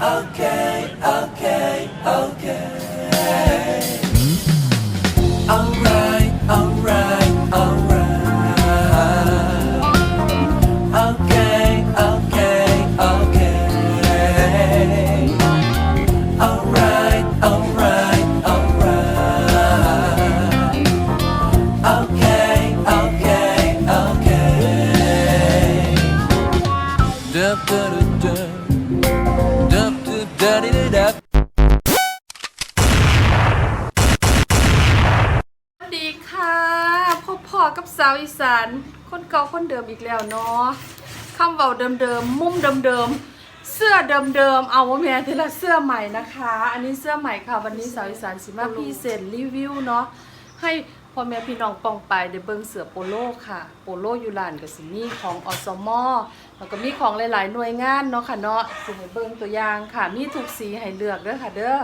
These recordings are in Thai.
okay, okay, okay. สาวอีสาน คนเก่าคนเดิมอีกแล้วเนาะคำเว้าเดิมๆมุมเดิมๆเสื้อเดิมๆเอาว่าแม่ทีละเสื้อใหม่นะคะ อันนี้เสื้อใหม่ค่ะวันนี้สาวอีสานสิมาพรีเซนรีวิวเนาะให้พ่อแม่พี่น้องปองไปได้เบิ่งเสือโปโลค่ะ โปโลยู่ลานกับสิมีของอสมแล้วก็มีของหลายๆหน่วยงานเนาะค่ะเนาะสิให้เบิ่งตัวอย่างค่ะ มีทุกสีให้เลือกเด้อค่ะเด้อ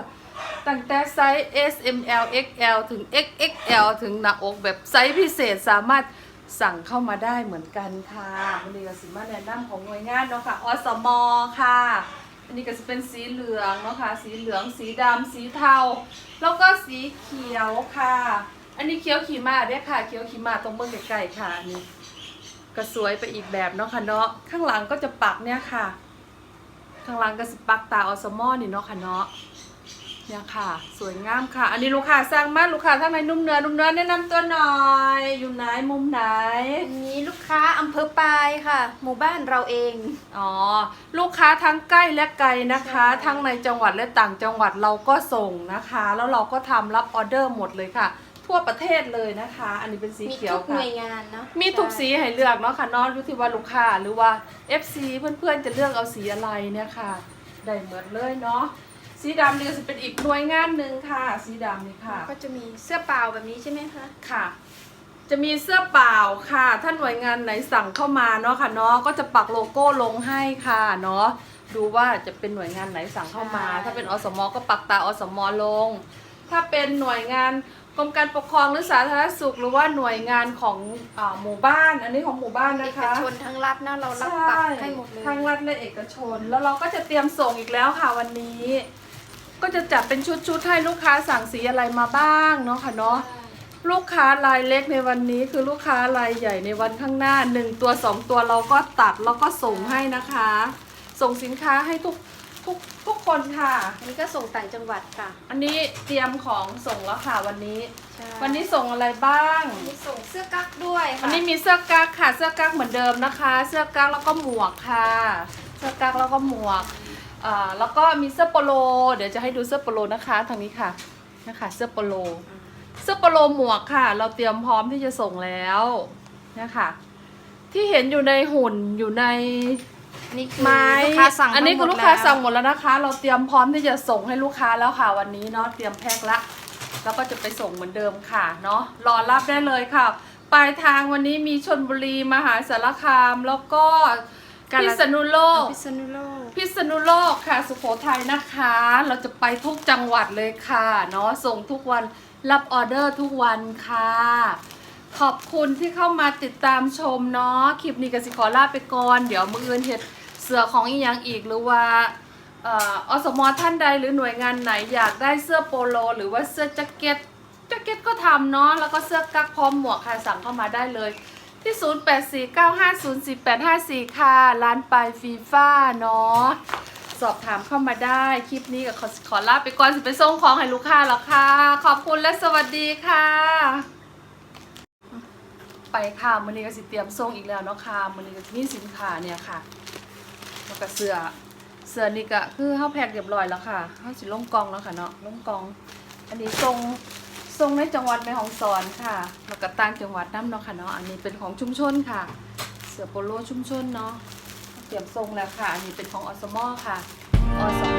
ตั้งแต่ไซส์ S M L X L ถึง X X L ถึงหน้าอกแบบไซส์พิเศษสามารถสั่งเข้ามาได้เหมือนกันค่ะวันนี้ก็สิมาแนะนำของหน่วยงานเนาะค่ะอสมค่ะอันนี้ก็จะเป็นสีเหลืองเนาะค่ะ สีเหลือง สีดำ สีเทา แล้วก็สีเขียวค่ะ อันนี้เขียวขี่ม้าด้วยค่ะ เขียวขี่มาตรงเบื้องใกล้ๆค่ะนนี่ก็สวยไปอีกแบบเนาะค่ะเนาะ ข้างหลังก็จะปักเนี่ยค่ะ ข้างหลังก็สิปักตาอสมนี่เนาะค่ะเนาะ เนี่ยค่ะ สวยงามค่ะ อันนี้ลูกค้าสร้างมากลูกค้าทั้งในนุ่มเนื้อนุ่มเนื้อแนะนำตัวหน่อย อยู่ไหนมุมไหน อันนี้ลูกค้าอำเภอปายค่ะ หมู่บ้านเราเอง อ๋อ ลูกค้าทั้งใกล้และไกลนะคะ ใช่ ทั้งในจังหวัดและต่างจังหวัดเราก็ส่งนะคะ แล้วเราก็ทำรับออเดอร์หมดเลยค่ะ ทั่วประเทศเลยนะคะ อันนี้เป็นสีมีเขียวทุกหค่ะ น่วยงานเนาะมีทุกสีให้เลือกเนาะค่ะเนอะรู้ที่ว่าลูกค้าหรือว่า FC เพื่อนๆจะเลือกเอาสีอะไรเนี่ยค่ะ ได้เหมือนเลยเนาะ สีดำนี่ก็จะเป็นอีกหน่วยงานหนึ่งค่ะ สีดำนี่ค่ะ ก็จะมีเสื้อเปล่าแบบนี้ใช่ไหมคะ ค่ะ จะมีเสื้อเปล่าค่ะ ถ้าหน่วยงานไหนสั่งเข้ามาเนาะค่ะเนาะก็จะปักโลโก้ลงให้ค่ะเนาะดูว่าจะเป็นหน่วยงานไหนสั่งเข้ามา ใช่ ถ้าเป็นอสมก็ปักตาอสมลง ถ้าเป็นหน่วยงานกรมการปกครองหรือสาธารณสุขหรือว่าหน่วยงานของอาหมู่บ้าน อันนี้ของหมู่บ้านเอนะกคะชนทั้งรัฐนะเรารับปักให้หมดเลย ทั้งรัฐและเอกชน แล้วเราก็จะเตรียมส่งอีกแล้วค่ะวันนี้ ก็จะจัดเป็นชุดๆให้ลูกค้าสั่งสีอะไรมาบ้างเนาะค่ะเนาะลูกค้ารายเล็กในวันนี้คือลูกค้ารายใหญ่ในวันข้างหน้าหนึ่งตัวสองตัวเราก็ตัดแล้วก็ส่งให้นะคะ ส่งสินค้าให้ทุกทุกทุกคนค่ะ อันนี้ก็ส่งต่างจังหวัดค่ะ อันนี้เตรียมของส่งแล้วค่ะวันนี้ ใช่วันนี้ส่งอะไรบ้างอันนี้ส่งเสื้อกั๊กด้วยค่ะวันนี้มีเสื้อกั๊กค่ะเสื้อกั๊กเหมือนเดิมนะคะ เสื้อกั๊กแล้วก็หมวกค่ะ เสื้อกั๊กแล้วก็หมวก อ่าแล้วก็มีเสื้อโปโล เดี๋ยวจะให้ดูเสื้อโปโลนะคะทางนี้ค่ะนะคะเสื้อโปโล เสื้อโปโลหมวกค่ะ เราเตรียมพร้อมที่จะส่งแล้วนะคะที่เห็นอยู่ในหุ่นอยู่ในนี่คือไม้ลูกค้าสั่งอันนี้ทั้คือหมดลูกค้าแวสั่งหมดแล้วนะคะ เราเตรียมพร้อมที่จะส่งให้ลูกค้าแล้วค่ะ วันนี้เนาะเตรียมแพ็คละ แล้วก็จะไปส่งเหมือนเดิมค่ะเนาะรอรับได้เลยค่ะ ปลายทางวันนี้มีชนบุรีมหาสารคามแล้วก็ กาฬพิษณุโลก พิษณุโลก พิษณุโลกค่ะ สุโขทัยนะคะ เราจะไปทุกจังหวัดเลยค่ะเนาะส่งทุกวันรับออเดอร์ทุกวันค่ะ ขอบคุณที่เข้ามาติดตามชมเนาะคลิปนี้ก็สิขอลาไปก่อน เดี๋ยวมืออื่นเห็ดเสือของอีกอย่างอีกหรือว่าเอ่ออสมท่านใดหรือหน่วยงานไหนอยากได้เสื้อโปโล หรือว่าเสื้อแจ็คเก็ตแจ็คเก็ตก็ทำเนาะแล้วก็เสื้อกั๊กพร้อมหมวกค่ะสั่งเข้ามาได้เลย ที่ 0849504854 ค่ะ ร้านปลายฟีฟ่าเนาะ สอบถามเข้ามาได้ คลิปนี้ก็ขอขอลาไปก่อนสิไปส่งของให้ลูกค้าแล้วค่ะ ขอบคุณและสวัสดีค่ะ ไปค่ะมือนี้ก็สิเตรียมส่งอีกแล้วเนาะค่ะมือนี้ก็มีสินค้าเนี่ยค่ะแล้วก็เสื้อเสื้อนี่ก็คือเฮาแพ็คเรียบร้อยแล้วค่ะเฮาสิลงกองแล้วค่ะเนาะลงกอง อันนี้ส่ง ทรงในจังหวัดแม่ฮ่องสอนค่ะแล้วก็ต่างจังหวัดน้ำเนาะค่ะเนาะอันนี้เป็นของชุมชนค่ะ เสือโปโลชุมชนเนาะเตรียมทรงแล้วค่ะ อันนี้เป็นของอสมอค่ะอสม